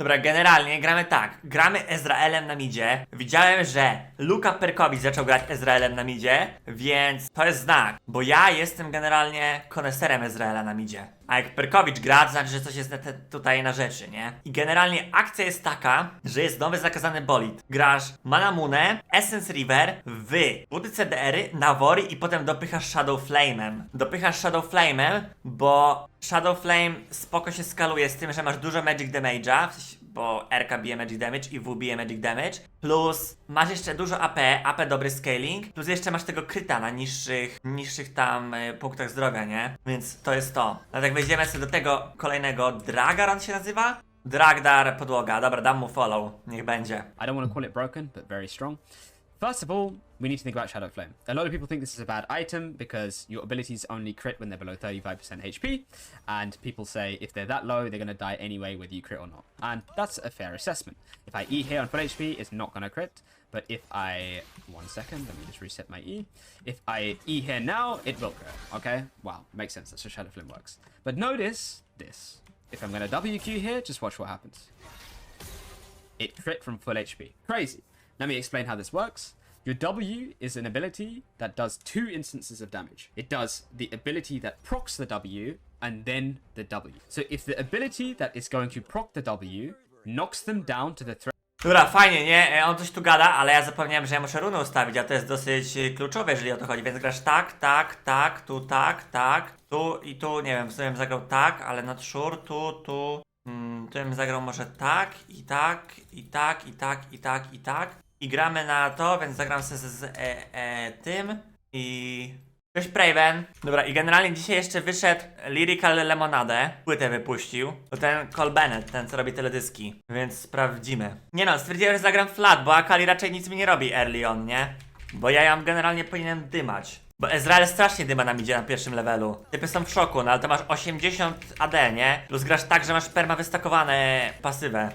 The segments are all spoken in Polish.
Dobra, generalnie gramy tak. Gramy Ezraelem na midzie. Widziałem, że Luka Perkowicz zaczął grać Ezraelem na midzie, więc to jest znak, bo ja jestem generalnie koneserem Ezraela na midzie. A jak Perkowicz gra, to znaczy, że coś jest tutaj na rzeczy, nie? I generalnie akcja jest taka, że jest nowy zakazany bolid. Grasz Manamune, Essence River, w buty CDR-y, Nawori i potem dopychasz Shadow Flame'em. Dopychasz Shadow Flame'em, bo Shadow Flame spoko się skaluje z tym, że masz dużo magic damage'a, bo RK bije magic damage i W bije magic damage, plus masz jeszcze dużo AP, AP dobry scaling, plus jeszcze masz tego kryta na niższych, niższych tam y, punktach zdrowia, nie? Więc to jest to. No tak wejdziemy sobie do tego kolejnego, Dragar on się nazywa? Dragdar podłoga, dobra, dam mu follow, niech będzie. I don't want to call it broken, but very strong. First of all, we need to think about Shadow Flame. A lot of people think this is a bad item because your abilities only crit when they're below 35% HP, and people say if they're that low, they're going to die anyway, whether you crit or not. And that's a fair assessment. If I E here on full HP, it's not going to crit, but if I. One second, let me just reset my E. If I E here now, it will crit. Okay? Wow, makes sense. That's how Shadow Flame works. But notice this. If I'm going to WQ here, just watch what happens it crit from full HP. Crazy. Let me explain how this works. Your W is an ability that does two instances of damage. It does the ability that procs the W and then the W. So if the ability that is going to proc the W knocks them down to the threat Dobra, fajnie, nie? E, On coś tu gada, ale ja zapomniałem, że ja muszę runę ustawić, a to jest dosyć e, kluczowe, jeżeli o to chodzi, więc grasz tak, tak, tak, tu tak, tak, tu i tu, nie wiem, w sumie bym zagrał tak, ale not sure, tu, tu, mm, tu bym zagrał może tak, i tak, i tak, i tak, i tak, i tak. I gramy na to, więc zagram sobie z, e, e, tym i... Cześć Praven. Dobra, i generalnie dzisiaj jeszcze wyszedł Lyrical Lemonade. Płytę wypuścił. To ten Cole Bennett, ten co robi teledyski. Więc sprawdzimy. Nie no, stwierdziłem, że zagram flat, bo Akali raczej nic mi nie robi early on, nie? Bo ja ją generalnie powinienem dymać. Bo Ezreal strasznie dyma nam idzie na pierwszym levelu. Typy są w szoku, no ale to masz 80 AD, nie? Plus grasz tak, że masz perma wystakowane pasywę.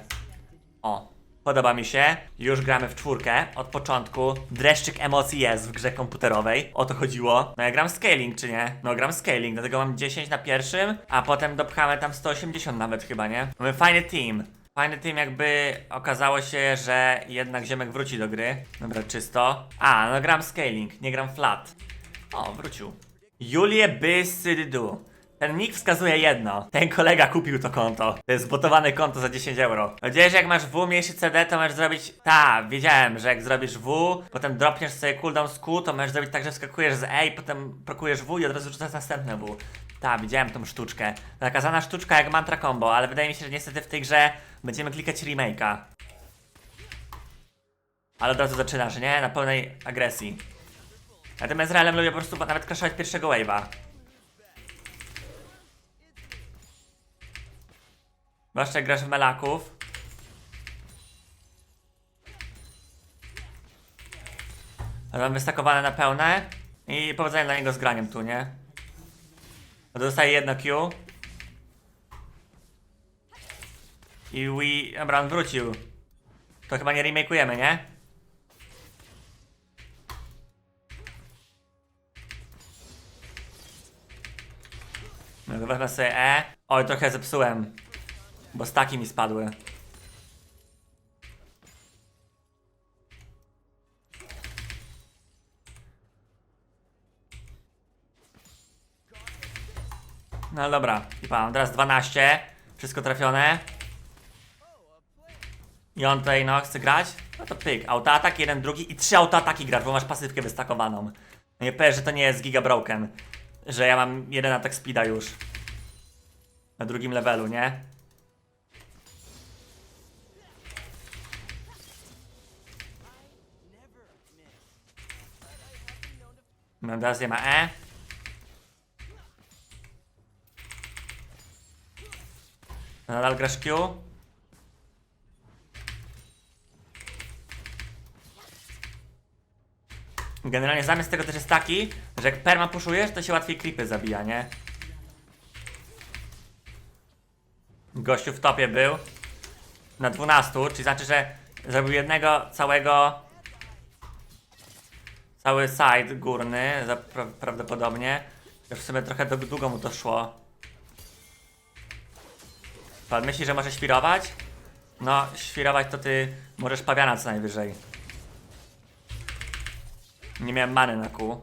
O, podoba mi się. Już gramy w czwórkę od początku. Dreszczyk emocji jest w grze komputerowej. O to chodziło. No ja gram scaling, czy nie? No gram scaling, dlatego mam 10 na pierwszym, a potem dopchamy tam 180 nawet chyba, nie? Mamy fajny team. Fajny team, jakby okazało się, że jednak ziemek wróci do gry. Dobra, czysto. A, no gram scaling, nie gram flat. O, wrócił. Julie Bysydu. Ten nick wskazuje jedno. Ten kolega kupił to konto. To jest zbotowane konto za 10 euro. Że jak masz W mniejszy CD, to możesz zrobić... Ta, wiedziałem, że jak zrobisz W, potem dropniesz sobie cooldown z Q, to możesz zrobić tak, że wskakujesz z E i potem prokujesz W i od razu rzucasz następne W. Ta, widziałem tą sztuczkę. Nakazana sztuczka jak mantra combo, ale wydaje mi się, że niestety w tej grze będziemy klikać remake'a. Ale od razu zaczynasz, nie? Na pełnej agresji. Ja tym Ezrealem lubię po prostu nawet crashować pierwszego wave'a. Zwłaszcza grasz w melaków. Mam wystakowane na pełne. I powodzenia dla niego z graniem tu, nie? Dostaje jedno Q. I we... Dobra, on wrócił. To chyba nie remakeujemy, nie? No, wezmę sobie E. Oj, trochę zepsułem. Bo staki mi spadły. No dobra, i pan, teraz 12. Wszystko trafione. I on tutaj no chce grać? No to pyk, autoatak, jeden, drugi i trzy autoataki grasz, bo masz pasywkę wystakowaną. No nie powiesz, że to nie jest giga broken. Że ja mam jeden atak speeda już. Na drugim levelu, nie? No teraz nie ma E. Nadal grasz Q. Generalnie zamysł tego też jest taki, że jak perma puszujesz, to się łatwiej creepy zabija, nie? Gościu w topie był na 12, czyli znaczy, że zrobił jednego całego cały side górny, pra prawdopodobnie. Już w sumie trochę długo mu to szło. Pan myśli, że może świrować? No, świrować to ty możesz pawiana co najwyżej. Nie miałem many na kół.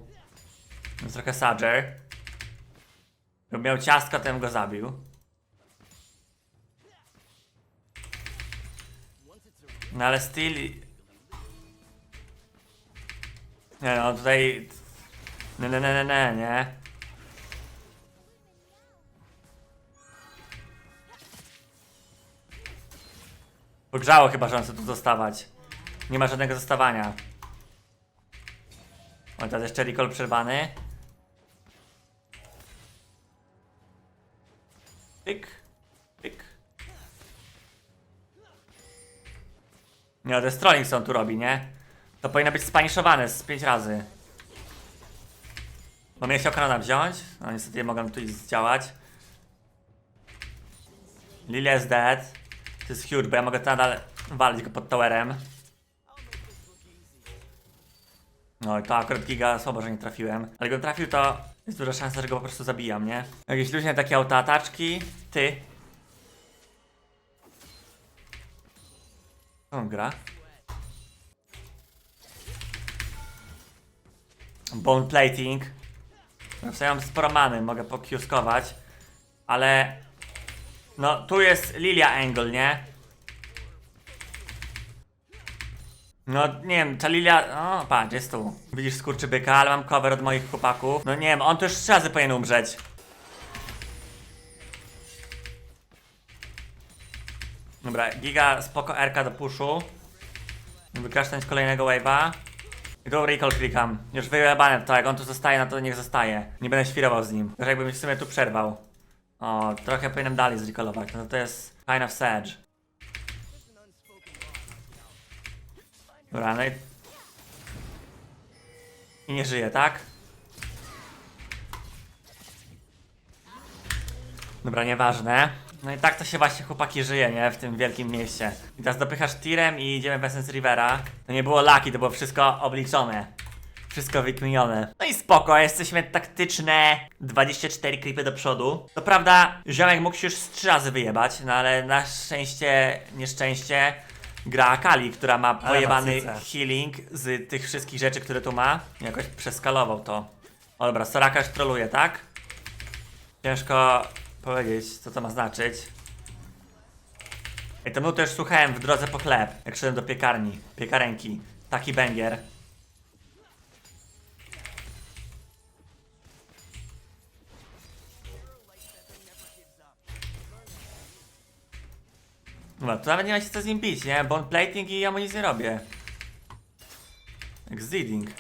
Więc trochę Sadger. Gdybym miał ciastko, to bym go zabił. No ale still... Nie no, tutaj... Nie, nie, nie, nie, nie, nie. Pogrzało chyba, że on chce tu zostawać. Nie ma żadnego zostawania. O, teraz jeszcze recall przerwany. Pyk, pyk. Nie, no, to jest trolling, co on tu robi, nie? To powinno być spaniszowane z 5 razy. Bo mnie chciał kanona wziąć. No niestety nie mogę tu zdziałać. Lilia jest dead. To jest huge, bo ja mogę nadal walić go pod towerem. No i to akurat giga słabo, że nie trafiłem. Ale go trafił to jest duża szansa, że go po prostu zabijam, nie? Jakieś luźne takie autoataczki. Ty. On gra? Bone plating. W sumie mam sporo many, mogę pokiuskować. Ale... No, tu jest Lilia Angle, nie? No, nie wiem, ta Lilia... O, patrz, jest tu. Widzisz skurczybyka, ale mam cover od moich chłopaków. No nie wiem, on to już trzy razy powinien umrzeć. Dobra, giga spoko RK do puszu. Wykasztać kolejnego wave'a. Tu recall klikam. Już wyjebane to, jak on tu zostaje, no to niech zostaje. Nie będę świrował z nim. Tylko jakbym w sumie tu przerwał. O, trochę powinienem dalej zrecallować. No to jest kind of sedge. Dobra, no i... I nie żyje, tak? Dobra, nieważne. No i tak to się właśnie chłopaki żyje, nie? W tym wielkim mieście. I teraz dopychasz tirem i idziemy w Essence Rivera. To nie było lucky, to było wszystko obliczone. Wszystko wykminione. No i spoko, jesteśmy taktyczne 24 creepy do przodu. To prawda, ziomek mógł się już z trzy razy wyjebać, no ale na szczęście, nieszczęście gra Akali, która ma pojebany healing z tych wszystkich rzeczy, które tu ma. Jakoś przeskalował to. O dobra, Soraka już troluje, tak? Ciężko powiedzieć, co to ma znaczyć. I to był też słuchałem w drodze po chleb, jak szedłem do piekarni, piekarenki. Taki banger. No, to nawet nie ma się co z nim bić, nie? Bond plating i ja mu nic nie robię. Exceeding.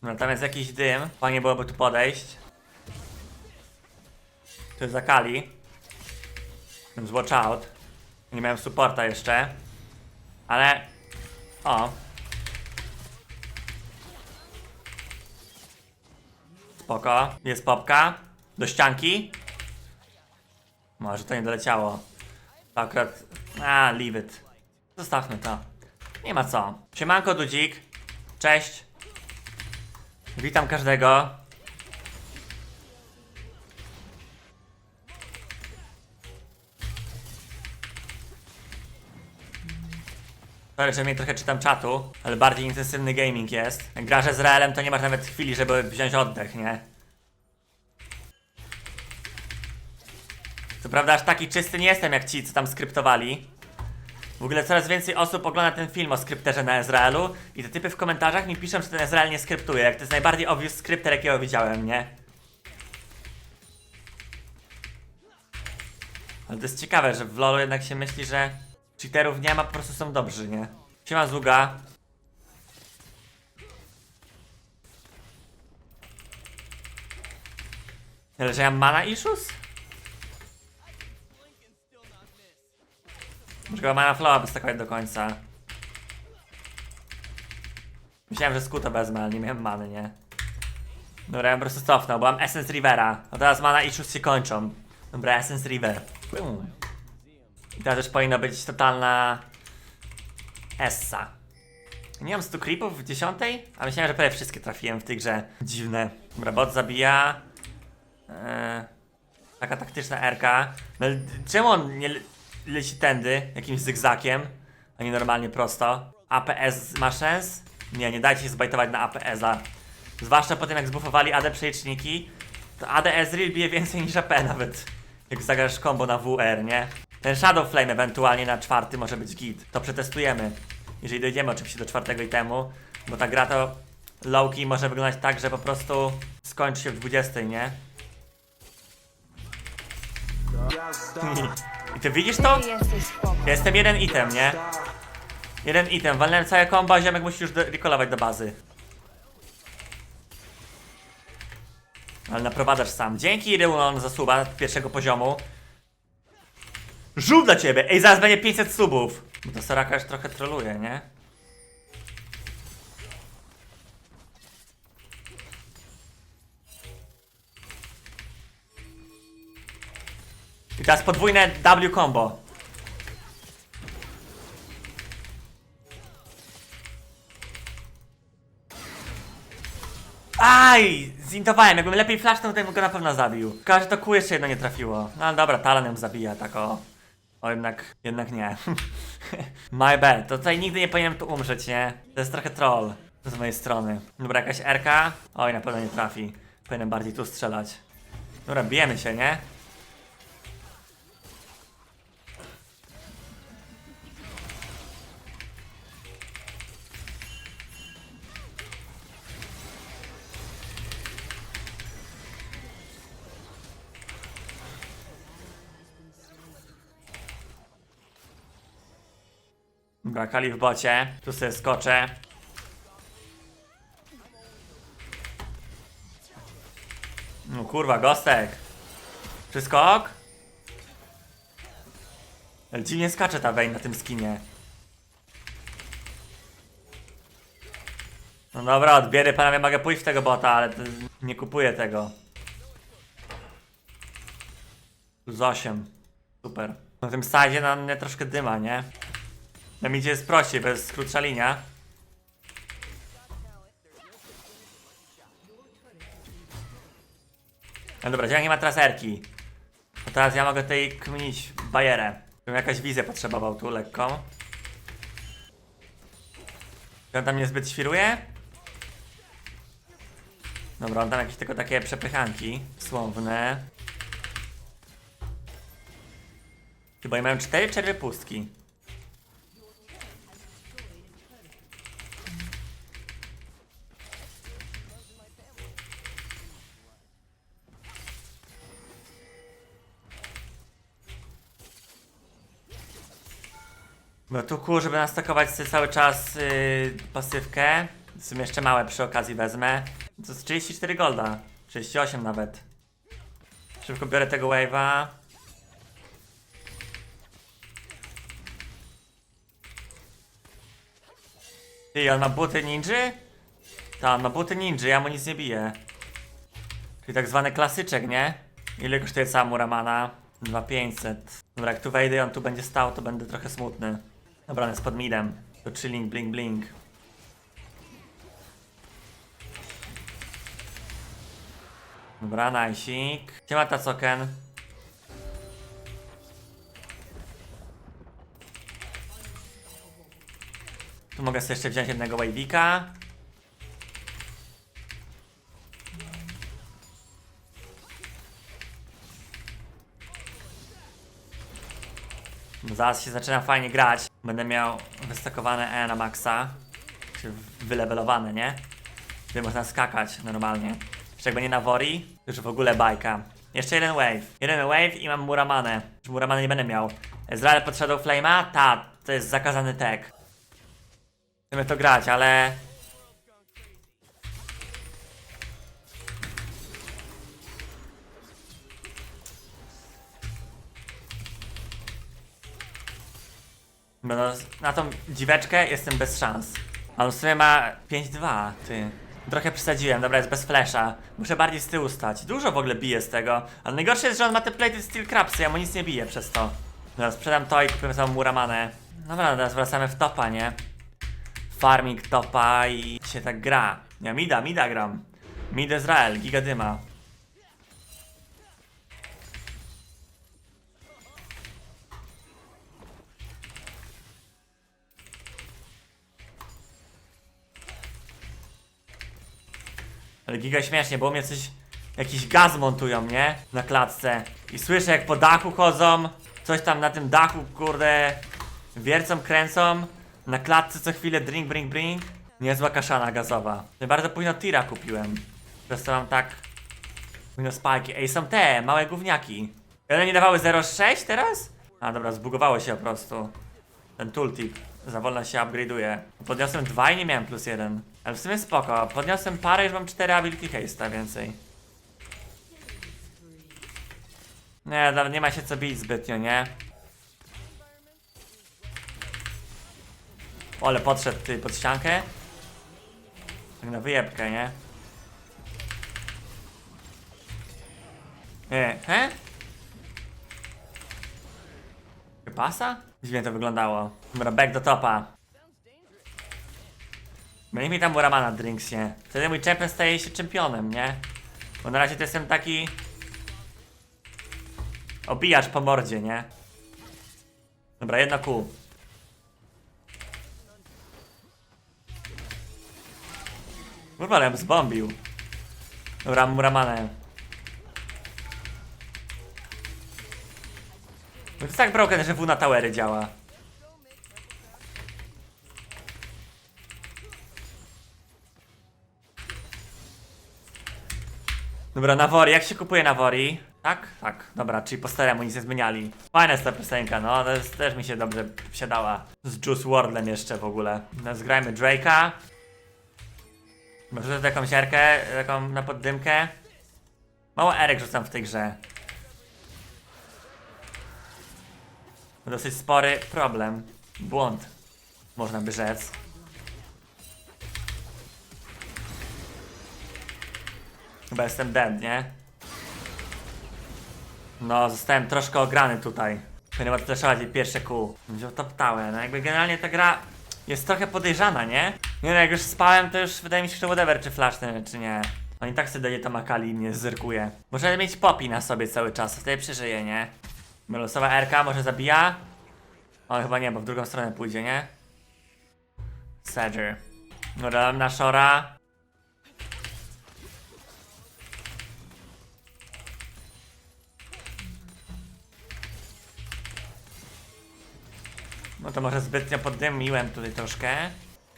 Tam jest jakiś dym. Fajnie byłoby tu podejść. Tu jest Akali. Więc watch out. Nie miałem supporta jeszcze. Ale... O. Spoko. Jest popka. Do ścianki. Może to nie doleciało. To akurat... A, leave it. Zostawmy to. Nie ma co. Siemanko, Dudzik. Cześć. Witam każdego. Sorry, że mnie trochę czytam czatu, ale bardziej intensywny gaming jest. Jak grasz z Realem, to nie masz nawet chwili, żeby wziąć oddech, nie? Co prawda aż taki czysty nie jestem jak ci, co tam skryptowali. W ogóle coraz więcej osób ogląda ten film o skrypterze na Izraelu i te typy w komentarzach mi piszą, że ten Izrael nie skryptuje, jak to jest najbardziej obvious skrypter, jakiego widziałem, nie? Ale to jest ciekawe, że w LoLu jednak się myśli, że cheaterów nie ma, po prostu są dobrzy, nie? Siema Zuga. Ale że ja mam mana issues? Muszę go mana flowa wystakować do końca. Myślałem, że skuto wezmę, ale nie miałem many, nie? Dobra, ja po prostu cofnął, bo mam Essence Rivera. A teraz mana issues się kończą. Dobra, Essence River. I teraz już powinna być totalna... Essa. Nie mam 100 creepów w dziesiątej? A myślałem, że prawie wszystkie trafiłem w tej grze. Dziwne. Dobra, bot zabija. Eee... Taka taktyczna RK. No, czemu on nie leci tędy, jakimś zygzakiem, a nie normalnie prosto? APS ma sens? Nie, nie dajcie się zbajtować na APS-a. Zwłaszcza po tym, jak zbufowali AD przeliczniki, to AD Ezreal bije więcej niż AP nawet. Jak zagrasz combo na WR, nie? Ten Shadow Flame ewentualnie na czwarty może być git. To przetestujemy. Jeżeli dojdziemy oczywiście do czwartego itemu, bo ta gra to Lowkey może wyglądać tak, że po prostu skończy się w 20, nie? I ty widzisz to? Ty jesteś spoko. Ja jestem jeden item, nie? Jeden item, walnąłem całe combo, a ziomek musi już do- recallować do bazy. Ale naprowadzasz sam. Dzięki Reunon za suba pierwszego poziomu. Żółw dla ciebie! Ej, zaraz będzie 500 subów! Bo to Soraka już trochę troluje, nie? Teraz podwójne W combo. Aj! Zintowałem, jakbym lepiej flashnął, to bym go na pewno zabił. Tylko, że to kół jeszcze jedno nie trafiło. No dobra, Talon ją zabija, tak o. O, jednak, jednak nie. My bad, to tutaj nigdy nie powinienem tu umrzeć, nie? To jest trochę troll z mojej strony. Dobra, jakaś RK? Oj, na pewno nie trafi. Powinienem bardziej tu strzelać. Dobra, bijemy się, nie? Dobra, Kali w bocie. Tu sobie skoczę. No kurwa, gostek. Wszystko ok? Ale dziwnie skacze ta Vayne na tym skinie. No dobra, odbiery panowie, mogę pójść w tego bota, ale nie kupuję tego. Plus 8. Super. Na tym sadzie na mnie troszkę dyma, nie? Na midzie jest prościej, bez krótsza linia. No dobra, działa nie ma traserki. To teraz ja mogę tutaj kminić bajerę. Bym jakaś wizję potrzebował tu lekką. Czy on tam niezbyt świruje? Dobra, on tam jakieś tylko takie przepychanki słowne. Chyba ja mają cztery czerwy pustki. No tu kur, żeby nastakować sobie cały czas yy, pasywkę. W sumie jeszcze małe przy okazji wezmę. To jest 34 golda. 38 nawet. Szybko biorę tego wave'a. Ty, on ma buty ninja? Tak, ma buty ninja, ja mu nic nie biję. Czyli tak zwany klasyczek, nie? Ile kosztuje cała Muramana? 2500. Dobra, jak tu wejdę i on tu będzie stał, to będę trochę smutny. Dobra, on jest pod midem. To chilling, blink, blink. Dobra, najsik. Gdzie ma Tacoken? Tu mogę sobie jeszcze wziąć jednego wave'ika. Zaraz się zaczyna fajnie grać. Będę miał wystakowane E na maksa. Czy wylevelowane, nie? Gdzie można skakać normalnie. Będzie na Wori, już w ogóle bajka. Jeszcze jeden wave. Jeden wave i mam Muramanę. Już Muramanę nie będę miał. Ezreal pod Shadow Flame'a? Ta, to jest zakazany tag. Chcemy to grać, ale... No, no, na tą dziweczkę jestem bez szans. A on w sumie ma 5-2, ty. Trochę przesadziłem, dobra, jest bez flasha. Muszę bardziej z tyłu stać. Dużo w ogóle bije z tego. Ale najgorsze jest, że on ma te plated steel crapsy, ja mu nic nie bije przez to. Dobra, sprzedam to i kupimy samą Muramanę. Dobra, teraz wracamy w topa, nie? Farming topa i się tak gra. Ja mida, mida gram. Mid Izrael, gigadyma. Ale giga śmiesznie, bo u mnie coś... Jakiś gaz montują, nie? Na klatce. I słyszę jak po dachu chodzą. Coś tam na tym dachu, kurde... Wiercą, kręcą. Na klatce co chwilę drink, brink, brink. Niezła kaszana gazowa. Bardzo późno tira kupiłem. Przez to mam tak... Późno spajki. Ej, są te, małe gówniaki. One nie dawały 0,6 teraz? A dobra, zbugowało się po prostu. Ten tooltip za wolno się upgrade'uje. Podniosłem 2 i nie miałem plus 1. Ale w sumie spoko. Podniosłem parę, już mam 4 ability haste'a więcej. Nie, nawet nie ma się co bić zbytnio, nie? O, ale podszedł ty pod ściankę. Tak na wyjebkę, nie? Nie, he? Pasa? Dziwnie to wyglądało. Dobra, back do topa. No mi tam Muramana drinksie. Wtedy mój champion staje się czempionem, nie? Bo na razie to jestem taki... Obijacz po mordzie, nie? Dobra, jedno kół. Kurwa, ale ja zbombił. Dobra, Muramanę. No to jest tak broken, że W na towery działa. Dobra, Nawori, jak się kupuje Nawori? Tak? Tak, dobra, czyli po staremu nic nie zmieniali. Fajna jest ta piosenka, no, to jest, też mi się dobrze wsiadała. Z Juice WRLD'em jeszcze w ogóle. No, zgrajmy Drake'a. Może jakąś erkę, taką na poddymkę. Mało erek rzucam w tej grze. Dosyć spory problem. Błąd. Można by rzec. Chyba jestem dead, nie? No, zostałem troszkę ograny tutaj. Powinien odflaszować jej pierwsze kół. Wziął top tower. No jakby generalnie ta gra jest trochę podejrzana, nie? Nie no, jak już spałem, to już wydaje mi się, że whatever, czy flashnę, czy nie. Oni tak sobie daje tam Akali i mnie zyrkuje. Muszę mieć popi na sobie cały czas, wtedy przeżyję, nie? Losowa RK może zabija? O, chyba nie, bo w drugą stronę pójdzie, nie? Sedger. No, dałem na Shora. No to może zbytnio poddymiłem tutaj troszkę.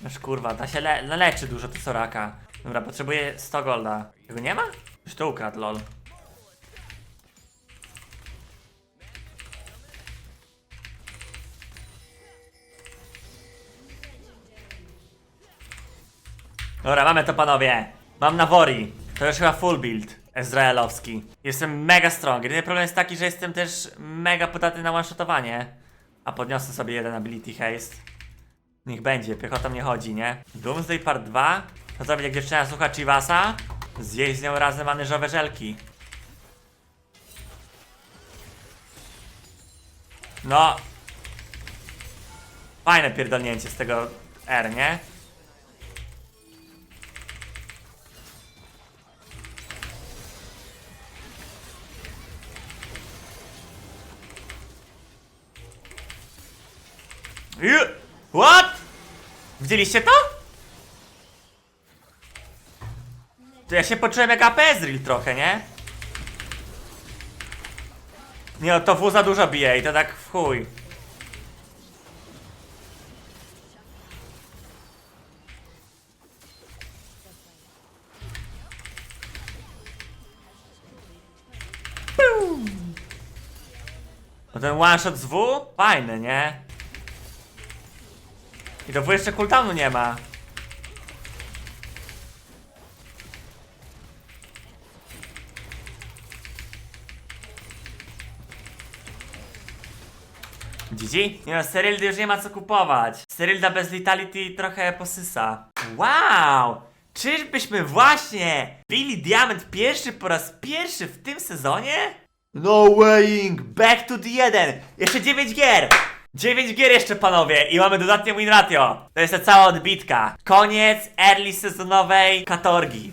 Aż kurwa, da się le leczy dużo to Soraka. Dobra, potrzebuję 100 golda. Tego nie ma? Już to ukradł, lol. Dobra, mamy to panowie. Mam Nawori. To już chyba full build. Ezraelowski. Jestem mega strong. Jedyny problem jest taki, że jestem też mega podatny na one-shotowanie. A podniosę sobie jeden ability haste. Niech będzie, piechotą nie chodzi, nie? Doomsday Part 2? To co, jak dziewczyna słucha Chivasa? Zjeść z nią razem anyżowe żelki. No. Fajne pierdolnięcie z tego R, nie? What? Widzieliście to? To ja się poczułem jak AP Ezreal trochę, nie? Nie no, to W za dużo bije i to tak w chuj. Piu. No ten one shot z W? Fajny, nie? I to W jeszcze cooldownu nie ma. GG? Nie no, Seryldy już nie ma co kupować. Serylda bez Vitality trochę posysa. Wow! Czyżbyśmy właśnie bili diament pierwszy po raz pierwszy w tym sezonie? No weighing! Back to the 1! Jeszcze 9 gier! 9 gier jeszcze panowie i mamy dodatnie win ratio. To jest ta cała odbitka. Koniec early sezonowej katorgi.